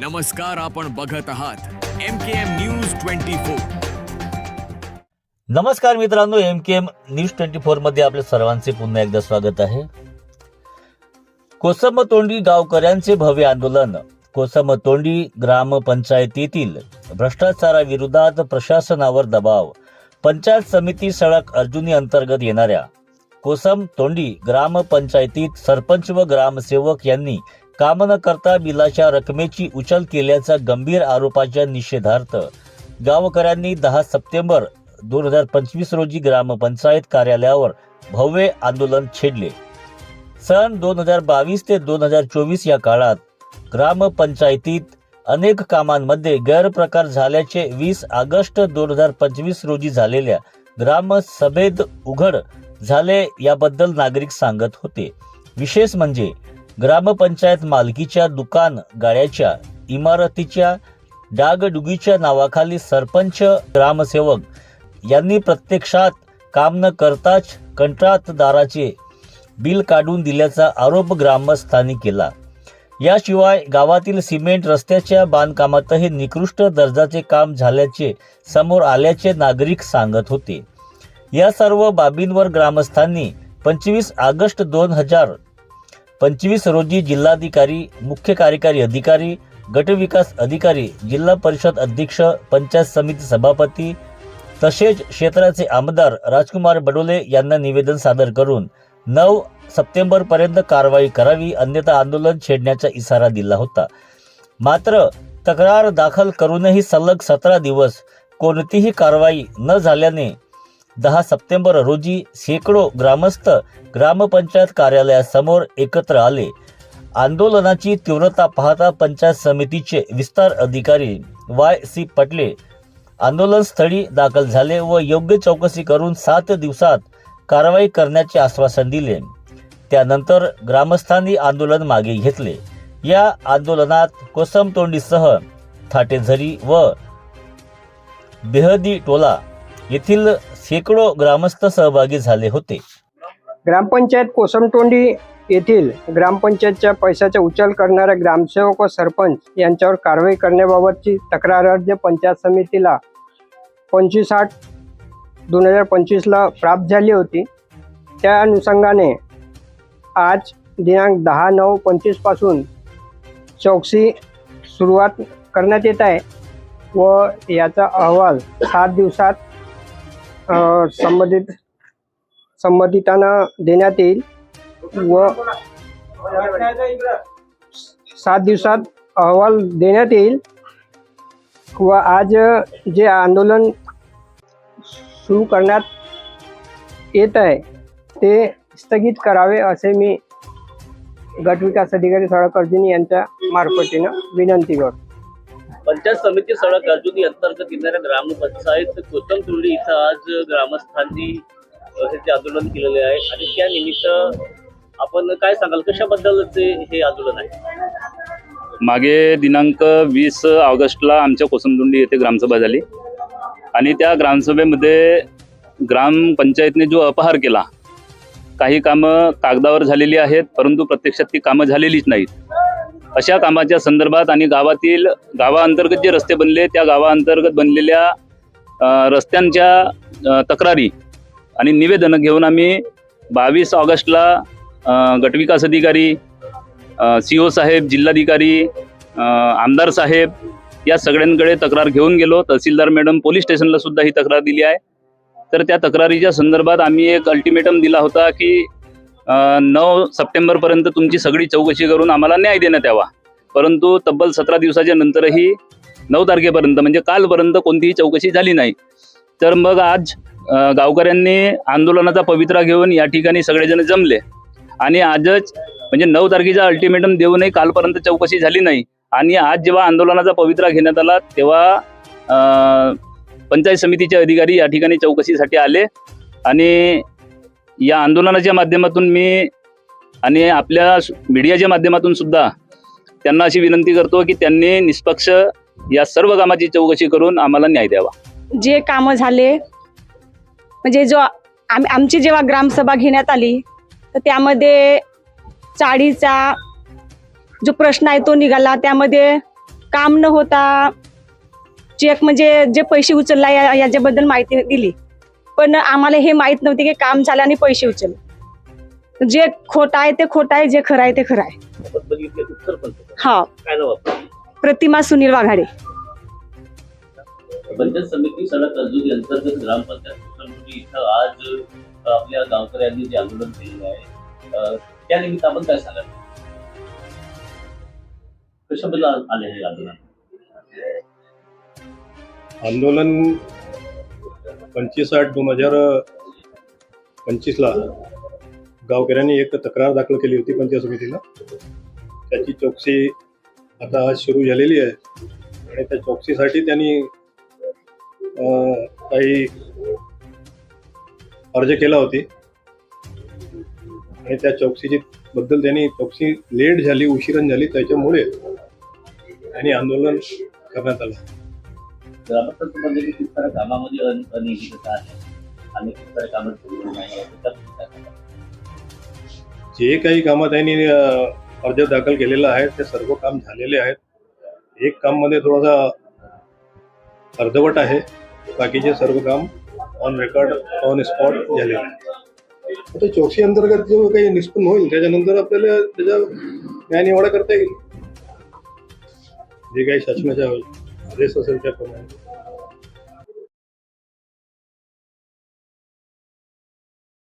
नमस्कार आपण बघत आहात M K M news twenty four. नमस्कार मित्रांनो M K M news twenty फोरमध्ये आपल्या सर्वांचे पुन्हा एकदा स्वागत आहे. कोसमतोंडी गावकऱ्यांचे भव्य आंदोलन. कोसमतोंडी ग्रामपंचायतीतील भ्रष्टाचाराविरोधात प्रशासनावर दबाव. पंचायत समिती सडक अर्जुनी अंतर्गत येणाऱ्या कोसम तोंडी ग्रामपंचायतीत सरपंच व ग्रामसेवक यांनी काम न करता बिलाच्या रकमेची उचल केल्याचा गंभीर आरोपाच्या निषेधार्थ. गावकऱ्यांनी दहा सप्टेंबर दोन हजार पंचवीस रोजी ग्रामपंचायत कार्यालयावर भव्य आंदोलन छेडले. सन दोन हजार बावीस ते दोन हजार चोवीस या काळात ग्रामपंचायतीत अनेक कामांमध्ये गैरप्रकार झाल्याचे वीस ऑगस्ट दोन हजार पंचवीस रोजी झालेल्या ग्रामसभेत उघड झाले याबद्दल नागरिक सांगत होते. विशेष म्हणजे ग्रामपंचायत मालकीच्या दुकान गाड्याच्या इमारतीच्या डागडुगीच्या नावाखाली सरपंच ग्रामसेवक यांनी प्रत्यक्षात काम न करताच कंत्राटदाराचे बिल काढून दिल्याचा आरोप ग्रामस्थांनी केला. याशिवाय गावातील सिमेंट रस्त्याच्या बांधकामातही निकृष्ट दर्जाचे काम झाल्याचे समोर आल्याचे नागरिक सांगत होते. या सर्व बाबींवर ग्रामस्थांनी पंचवीस ऑगस्ट दोन हजार पंचवीस रोजी जिल्हाधिकारी मुख्य कार्यकारी अधिकारी गटविकास अधिकारी जिल्हा परिषद अध्यक्ष पंचायत समिती सभापती तसेच क्षेत्राचे आमदार राजकुमार बडोले यांना निवेदन सादर करून नऊ सप्टेंबर पर्यंत कारवाई करावी अन्यथा आंदोलन छेडण्याचा इशारा दिला होता. मात्र तक्रार दाखल करूनही सलग सतरा दिवस कोणतीही कारवाई न झाल्याने दहा सप्टेंबर रोजी शेकडो ग्रामस्थ ग्रामपंचायत कार्यालयासमोर एकत्र आले. आंदोलनाची तीव्रता पाहता पंचायत समितीचे विस्तार अधिकारी वाय सी पटले आंदोलनस्थळी दाखल झाले व योग्य चौकशी करून सात दिवसात कारवाई करण्याचे आश्वासन दिले. त्यानंतर ग्रामस्थांनी आंदोलन मागे घेतले. या आंदोलनात कोसमतोंडीसह थाटेझरी व बेहदी टोला येथील शेकडो ग्रामस्थ सहभागी झाले होते. ग्रामपंचायत कोसमतोंडी येथील ग्रामपंचायतच्या पैशाचा उचल करणाऱ्या ग्रामसेवक व सरपंच यांच्यावर कारवाई करण्याबाबतची तक्रार अर्ज पंचायत समितीला पंचवीस आठ दोन हजार पंचवीसला प्राप्त झाली होती. त्या अनुषंगाने आज दिनांक दहा नऊ पंचवीसपासून चौकशी सुरुवात करण्यात येत आहे व याचा अहवाल सात दिवसात संबंधित संबंधितांना देण्यात येईल व सात दिवसात अहवाल देण्यात येईल व आज जे आंदोलन सुरू करण्यात येत आहे ते स्थगित करावे असे मी गटविकास अधिकारी सडक यांच्या मार्फतीनं विनंती करतो. पंचायत समिती सडक अर्जुनी अंतर्गत येणाऱ्या ग्रामपंचायत कोथमतुर्डी इथं आज ग्रामस्थांनी हे आंदोलन केलेले आहे आणि त्या निमित्त आपण काय सांगाल? कशाबद्दलचे हे आंदोलन आहे? मागे दिनांक वीस ऑगस्टला आमच्या कोसमदुंडी येथे ग्रामसभा झाली. आणि त्या ग्रामसभेमध्ये ग्रामपंचायतने जो अपहार केला काही कामं कागदावर झालेली आहेत परंतु प्रत्यक्षात ती कामं झालेलीच नाहीत. अशा कामाच्या संदर्भात आणि गावातील गावाअंतर्गत जे रस्ते बनले त्या गावाअंतर्गत बनलेल्या रस्त्यांच्या तक्रारी आणि निवेदनं घेऊन आम्ही बावीस ऑगस्टला गटविकास अधिकारी सी ओ साहेब जिल्हाधिकारी आमदार साहेब या सगळ्यांकडे तक्रार घेऊन गेलो. तहसीलदार मॅडम पोलीस स्टेशनला सुद्धा ही तक्रार दिली आहे. तर त्या तक्रारीच्या संदर्भात आम्ही एक अल्टिमेटम दिला होता की नऊ सप्टेंबरपर्यंत तुमची सगळी चौकशी करून आम्हाला न्याय देण्यात यावा. परंतु तब्बल सतरा दिवसाच्या नंतरही नऊ तारखेपर्यंत म्हणजे कालपर्यंत कोणतीही चौकशी झाली नाही. तर मग आज गावकऱ्यांनी आंदोलनाचा पवित्रा घेऊन या ठिकाणी सगळेजण जमले. आणि आजच म्हणजे नऊ तारखेचा अल्टिमेटम देऊनही कालपर्यंत चौकशी झाली नाही. आणि आज जेव्हा आंदोलनाचा पवित्रा घेण्यात आला तेव्हा पंचायत समितीचे अधिकारी या ठिकाणी चौकशीसाठी आले. आणि या आंदोलनाच्या माध्यमातून मी आणि आपल्या मीडियाच्या माध्यमातून सुद्धा त्यांना अशी विनंती करतो की त्यांनी निष्पक्ष या सर्व कामाची चौकशी करून आम्हाला न्याय द्यावा. जे कामं झाले म्हणजे जो आम आमची जेव्हा ग्रामसभा घेण्यात आली तर त्यामध्ये चाळीचा जो प्रश्न आहे तो निघाला. त्यामध्ये काम न होता चेक म्हणजे जे पैसे उचलला या- याच्याबद्दल माहिती दिली. पण आम्हाला हे माहीत नव्हते की काम झालं आणि पैसे उचल जे खोटं आहे ते खोटं आहे जे खरं आहे ते खरं आहे. हा. काय नाव आपलं? प्रतिमा सुनील वाघाडे. पंचायत समिती सडक अर्जुनी अंतर्गत ग्रामपंचायत इथं आज आपल्या गावकऱ्यांनी जे आंदोलन केलेलं आहे अ, त्या निमित्त आपण काय सांगाल? कशाबद्दल आले हे आंदोलन? आंदोलन पंचवीस आठ दोन हजार पंचवीसला गावकऱ्यांनी एक तक्रार दाखल केली होती पंचायत समितीला. त्याची चौकशी आता आज सुरू झालेली आहे. आणि त्या चौकशीसाठी त्यांनी काही अर्ज केला होती. आणि त्या चौकशीची बद्दल त्यांनी चौकशी लेट झाली उशिरण झाली त्याच्यामुळे आणि आंदोलन करण्यात आलं. ग्रामपंचायतीमध्ये खूप साऱ्या कामामध्ये अन- अनियमितता आहे. आणि खूप साऱ्या सुरू नाही आहे? जे काही कामात त्यांनी अर्ज दाखल केलेला आहे ते सर्व काम झालेले आहेत. एक काममध्ये थोडासा अर्धवट आहे. बाकीचे सर्व काम ऑन रेकॉर्ड ऑन स्पॉट झालेले आहे आता चौकशी अंतर्गत जो काही निष्पन्न होईल त्याच्यानंतर आपल्याला त्याचा न्याय निवाडा करता येईल. जे काही शासनाच्या आदेश असेल त्याप्रमाणे.